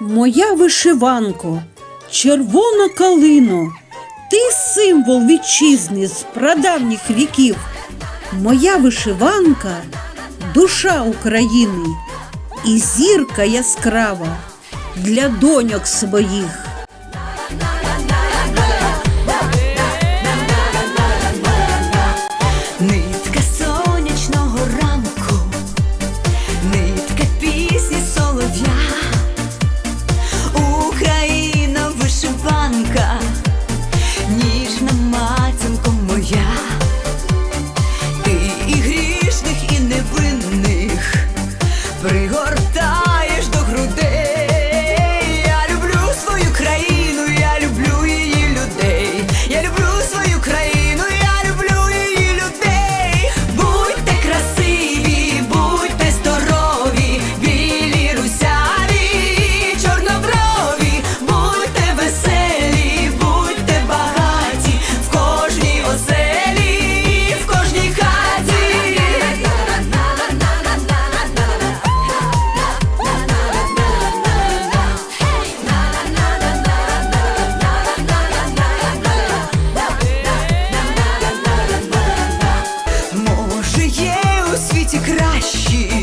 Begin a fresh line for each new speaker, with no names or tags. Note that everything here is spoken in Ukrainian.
Моя вишиванко, червона калино, ти символ вітчизни з прадавніх віків. Моя вишиванка душа України і зірка яскрава для доньок своїх. she